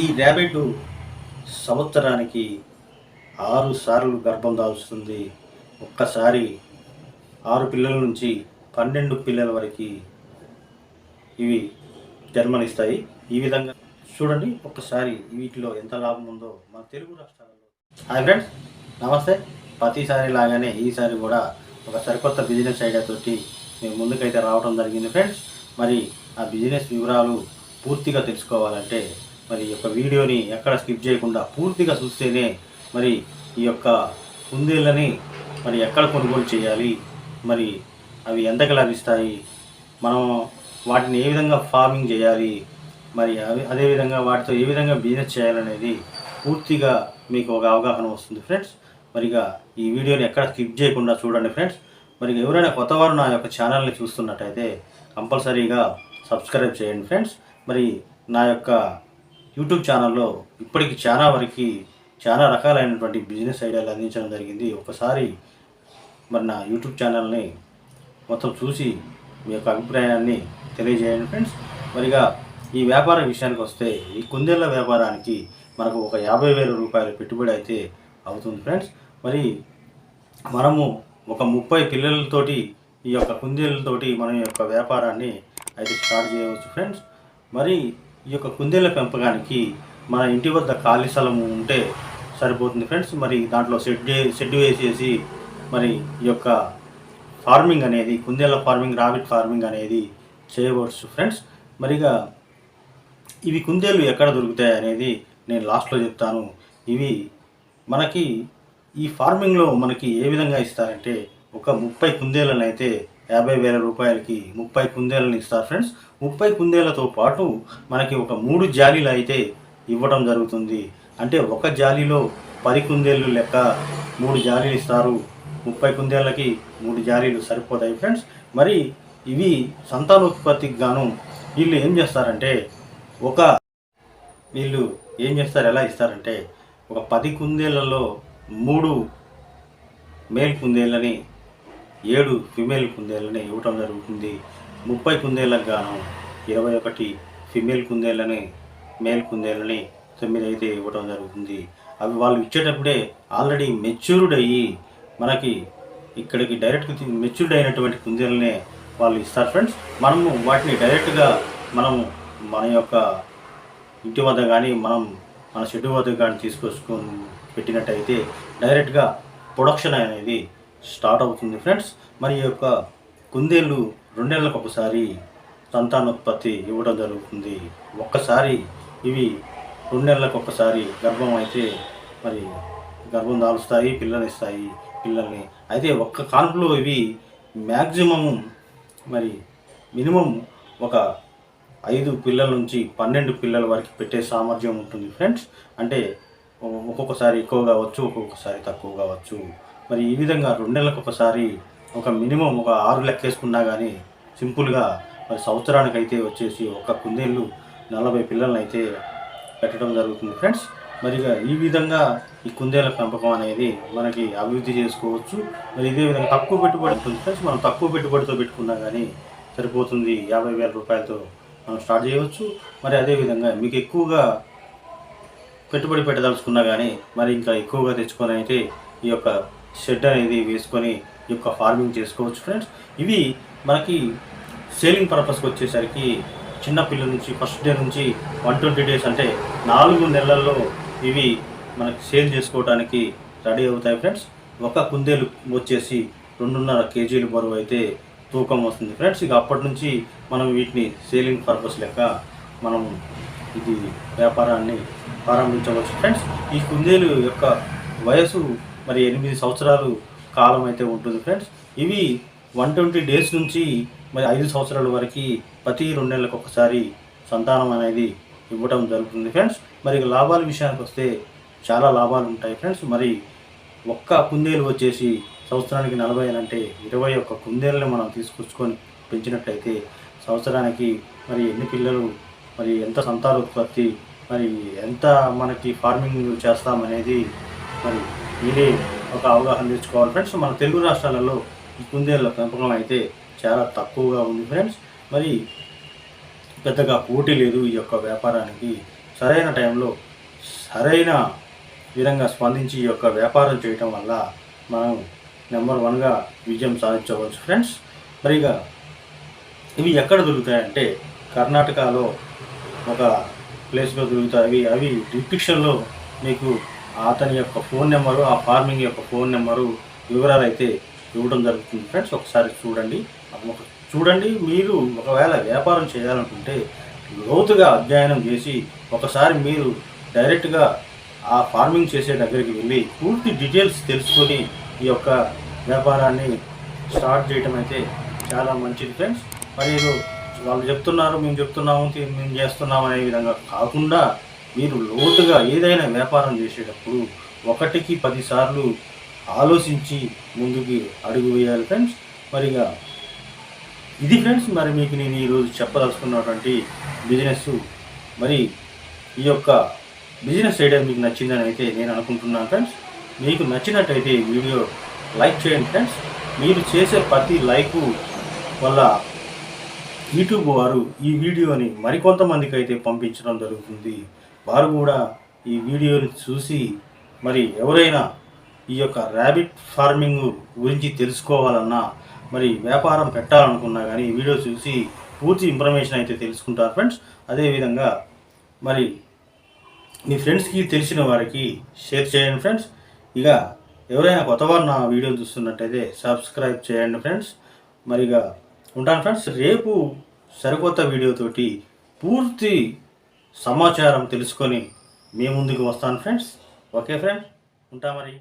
ఈ ర్యాబిట్ సంవత్సరానికి ఆరు సార్లు గర్భం దాల్చుతుంది. ఒక్కసారి ఆరు పిల్లల నుంచి పన్నెండు పిల్లల వరకు ఇవి జన్మనిస్తాయి. ఈ విధంగా చూడండి ఒక్కసారి వీటిలో ఎంత లాభం ఉందో మన తెలుగు రాష్ట్రాలలో. హాయ్ ఫ్రెండ్స్ నమస్తే. ప్రతిసారి లాగానే ఈసారి కూడా ఒక సరికొత్త బిజినెస్ ఐడియా తోటి మేము ముందుకైతే రావడం జరిగింది ఫ్రెండ్స్ మరి ఆ బిజినెస్ వివరాలు పూర్తిగా తెలుసుకోవాలంటే మరి ఈ యొక్క వీడియోని ఎక్కడ స్కిప్ చేయకుండా పూర్తిగా చూస్తేనే మరి ఈ యొక్క కుందేళ్ళని మరి ఎక్కడ కొనుగోలు చేయాలి? మరి అవి ఎంతకు లభిస్తాయి? మనం వాటిని ఏ విధంగా ఫార్మింగ్ చేయాలి? మరి అవి అదేవిధంగా వాటితో ఏ విధంగా బిజినెస్ చేయాలనేది పూర్తిగా మీకు ఒక అవగాహన వస్తుంది ఫ్రెండ్స్. మరిగా ఈ వీడియోని ఎక్కడ స్కిప్ చేయకుండా చూడండి ఫ్రెండ్స్. మరి ఎవరైనా కొత్త వారు నా యొక్క ఛానల్ని చూస్తున్నట్టయితే కంపల్సరీగా సబ్స్క్రైబ్ చేయండి ఫ్రెండ్స్. మరి నా యొక్క యూట్యూబ్ ఛానల్లో ఇప్పటికి చాలా వరకు చాలా రకాలైనటువంటి బిజినెస్ ఐడియాలు అందించడం జరిగింది. ఒకసారి మరి నా యూట్యూబ్ ఛానల్ని మొత్తం చూసి మీ యొక్క అభిప్రాయాన్ని తెలియజేయండి ఫ్రెండ్స్. మరిగా ఈ వ్యాపార విషయానికి వస్తే ఈ కుందేళ్ళ వ్యాపారానికి మనకు ఒక యాభై వేల రూపాయల పెట్టుబడి అయితే అవుతుంది ఫ్రెండ్స్. మరి మనము ఒక ముప్పై పిల్లలతోటి ఈ యొక్క కుందేళ్ళతోటి మన యొక్క వ్యాపారాన్ని అయితే స్టార్ట్ చేయవచ్చు ఫ్రెండ్స్. మరి ఈ యొక్క కుందేళ్ళ పెంపకానికి మన ఇంటి వద్ద ఖాళీ స్థలం ఉంటే సరిపోతుంది ఫ్రెండ్స్. మరి దాంట్లో షెడ్ షెడ్ వేసేసి మరి ఈ యొక్క ఫార్మింగ్ అనేది కుందేళ్ళ ఫార్మింగ్ రాబిట్ ఫార్మింగ్ అనేది చేయవచ్చు ఫ్రెండ్స్. మరిగా ఇవి కుందేళ్ళు ఎక్కడ దొరుకుతాయి అనేది నేను లాస్ట్లో చెప్తాను. ఇవి మనకి ఈ ఫార్మింగ్లో మనకి ఏ విధంగా ఇస్తారంటే ఒక ముప్పై కుందేళ్ళని అయితే యాభై వేల రూపాయలకి ముప్పై కుందేళ్ళని ఇస్తారు ఫ్రెండ్స్. ముప్పై కుందేళ్ళతో పాటు మనకి ఒక మూడు జాలీలు అయితే ఇవ్వడం జరుగుతుంది. అంటే ఒక జాలీలో పది కుందేళ్ళు లెక్క మూడు జాలీలు ఇస్తారు. ముప్పై కుందేళ్ళకి మూడు జాలీలు సరిపోతాయి ఫ్రెండ్స్. మరి ఇవి సంతానోత్పత్తికి గాను వీళ్ళు ఏం చేస్తారంటే ఒక వీళ్ళు ఏం చేస్తారు? ఎలా ఇస్తారంటే ఒక పది కుందేళ్ళలో మూడు మేల్ కుందేళ్ళని ఏడు ఫిమేల్ కుందేళ్ళని ఇవ్వటం జరుగుతుంది. ముప్పై కుందేళ్ళకు గాను ఇరవై ఒకటి ఫిమేల్ కుందేళ్ళని మేల్ కుందేళ్ళని తొమ్మిది అయితే ఇవ్వటం జరుగుతుంది. అవి వాళ్ళు ఇచ్చేటప్పుడే ఆల్రెడీ మెచ్యూర్డ్ అయ్యి మనకి ఇక్కడికి డైరెక్ట్ మెచ్యూర్డ్ అయినటువంటి కుందేళ్ళనే వాళ్ళు ఇస్తారు ఫ్రెండ్స్ మనము వాటిని డైరెక్ట్గా మనం మన యొక్క ఇంటి వద్ద కానీ మనం మన షెడ్యూల్ వద్ద కానీ తీసుకొచ్చుకొని పెట్టినట్టయితే డైరెక్ట్గా ప్రొడక్షన్ అనేది స్టార్ట్ అవుతుంది ఫ్రెండ్స్. మరి ఈ యొక్క కుందేళ్ళు రెండేళ్ళకు ఒకసారి సంతానోత్పత్తి ఇవ్వడం జరుగుతుంది. ఒక్కసారి ఇవి రెండు ఒకసారి గర్భం అయితే మరి గర్భం దాల్స్తాయి పిల్లనిస్తాయి పిల్లల్ని. అయితే ఒక్క కాన్పులో ఇవి మ్యాక్సిమం మరి మినిమం ఒక ఐదు పిల్లల నుంచి పన్నెండు పిల్లల వరకు పెట్టే సామర్థ్యం ఉంటుంది ఫ్రెండ్స్. అంటే ఒక్కొక్కసారి ఎక్కువ కావచ్చు ఒక్కొక్కసారి తక్కువ కావచ్చు. మరి ఈ విధంగా రెండు నెలలకు ఒకసారి ఒక మినిమం ఒక ఆరు లెక్కేసుకున్నా కానీ సింపుల్గా మరి సంవత్సరానికి అయితే వచ్చేసి ఒక కుందేళ్ళు నలభై పిల్లల్ని అయితే పెట్టడం జరుగుతుంది ఫ్రెండ్స్. మరి ఈ విధంగా ఈ కుందేల పెంపకం అనేది మనకి అభివృద్ధి చేసుకోవచ్చు. మరి ఇదే విధంగా తక్కువ పెట్టుబడి ఉంటుంది ఫ్రెండ్స్. మనం తక్కువ పెట్టుబడితో పెట్టుకున్నా కానీ సరిపోతుంది యాభై వేల రూపాయలతో మనం స్టార్ట్ చేయవచ్చు. మరి అదేవిధంగా మీకు ఎక్కువగా పెట్టుబడి పెట్టదలుచుకున్నా కానీ మరి ఇంకా ఎక్కువగా తెచ్చుకొని అయితే ఈ యొక్క షెడ్ అనేది వేసుకొని ఈ యొక్క ఫార్మింగ్ చేసుకోవచ్చు ఫ్రెండ్స్. ఇవి మనకి సేలింగ్ పర్పస్కి వచ్చేసరికి చిన్న పిల్లల నుంచి ఫస్ట్ డే నుంచి వన్ ట్వంటీ డేస్ అంటే నాలుగు నెలల్లో ఇవి మనకి సేల్ చేసుకోవడానికి రెడీ అవుతాయి ఫ్రెండ్స్. ఒక కుందేలు వచ్చేసి రెండున్నర కేజీలు బరువు అయితే తూకం వస్తుంది ఫ్రెండ్స్. ఇక అప్పటి నుంచి మనం వీటిని సేలింగ్ పర్పస్ లెక్క మనం ఇది వ్యాపారాన్ని ప్రారంభించవచ్చు ఫ్రెండ్స్. ఈ కుందేలు యొక్క వయసు మరి ఎనిమిది సంవత్సరాలు కాలం అయితే ఉంటుంది ఫ్రెండ్స్. ఇవి వన్ ట్వంటీ డేస్ నుంచి మరి ఐదు సంవత్సరాల వరకు ప్రతి రెండు నెలలకు ఒకసారి సంతానం అనేది ఇవ్వడం జరుగుతుంది ఫ్రెండ్స్. మరి లాభాల విషయానికి వస్తే చాలా లాభాలు ఉంటాయి ఫ్రెండ్స్. మరి ఒక్క కుందేలు వచ్చేసి సంవత్సరానికి నలభై అంటే ఇరవై ఒక్క కుందేళ్ళని మనం తీసుకొచ్చుకొని పెంచినట్లయితే సంవత్సరానికి మరి ఎన్ని పిల్లలు మరి ఎంత సంతానోత్పత్తి మరి ఎంత మనకి ఫార్మింగ్ చేస్తామనేది మరి ఇది ఒక అవగాహన తెచ్చుకోవాలి ఫ్రెండ్స్ మన తెలుగు రాష్ట్రాలలో ఈ కుందేళ్ళ పెంపకం అయితే చాలా తక్కువగా ఉంది ఫ్రెండ్స్ మరి పెద్దగా పోటీ లేదు ఈ యొక్క వ్యాపారానికి. సరైన టైంలో సరైన విధంగా స్పందించి ఈ యొక్క వ్యాపారం చేయటం వల్ల మనం నెంబర్ వన్గా విజయం సాధించవచ్చు ఫ్రెండ్స్ మరిగా ఇవి ఎక్కడ దొరుకుతాయంటే కర్ణాటకలో ఒక ప్లేస్లో దొరుకుతాయి. అవి డిస్క్రిప్షన్లో మీకు అతని యొక్క ఫోన్ నెంబరు ఆ ఫార్మింగ్ యొక్క ఫోన్ నెంబరు వివరాలు అయితే ఇవ్వడం జరుగుతుంది ఫ్రెండ్స్. ఒకసారి చూడండి. ఒక- చూడండి మీరు ఒకవేళ వ్యాపారం చేయాలనుకుంటే లోతుగా అధ్యయనం చేసి ఒకసారి మీరు డైరెక్ట్గా ఆ ఫార్మింగ్ చేసే దగ్గరికి వెళ్ళి పూర్తి డీటెయిల్స్ తెలుసుకొని ఈ యొక్క వ్యాపారాన్ని స్టార్ట్ చేయడం అయితే చాలా మంచిది ఫ్రెండ్స్. మరి వాళ్ళు చెప్తున్నారు మేము చెప్తున్నాము మేము చేస్తున్నాం అనే విధంగా కాకుండా మీరు లోతుగా ఏదైనా వ్యాపారం చేసేటప్పుడు ఒకటికి పదిసార్లు ఆలోచించి ముందుకి అడుగు వేయాలి ఫ్రెండ్స్. మరిగా ఇది ఫ్రెండ్స్ మరి మీకు నేను ఈరోజు చెప్పదలుచుకున్నటువంటి బిజినెస్. మరి ఈ యొక్క బిజినెస్ ఐడియా మీకు నచ్చిందని అయితే నేను అనుకుంటున్నాను ఫ్రెండ్స్. మీకు నచ్చినట్టయితే ఈ వీడియో లైక్ చేయండి ఫ్రెండ్స్. మీరు చేసే ప్రతి లైకు వల్ల యూట్యూబ్ వారు ఈ వీడియోని మరికొంతమందికి అయితే పంపించడం జరుగుతుంది. వారు కూడా ఈ వీడియోని చూసి మరి ఎవరైనా ఈ యొక్క ర్యాబిట్ ఫార్మింగ్ గురించి తెలుసుకోవాలన్నా మరి వ్యాపారం పెట్టాలనుకున్నా కానీ ఈ వీడియో చూసి పూర్తి ఇన్ఫర్మేషన్ అయితే తెలుసుకుంటారు ఫ్రెండ్స్ అదేవిధంగా మరి మీ ఫ్రెండ్స్కి తెలిసిన వారికి షేర్ చేయండి ఫ్రెండ్స్ ఇక ఎవరైనా కొత్తవారు నా వీడియో చూస్తున్నట్టయితే సబ్స్క్రైబ్ చేయండి ఫ్రెండ్స్ మరిగా ఉంటాను ఫ్రెండ్స్ రేపు సరికొత్త వీడియోతోటి పూర్తి సమాచారం తెలుసుకొని మీ ముందుకు వస్తాను ఫ్రెండ్స్ ఓకే ఫ్రెండ్స్ ఉంటా మరి.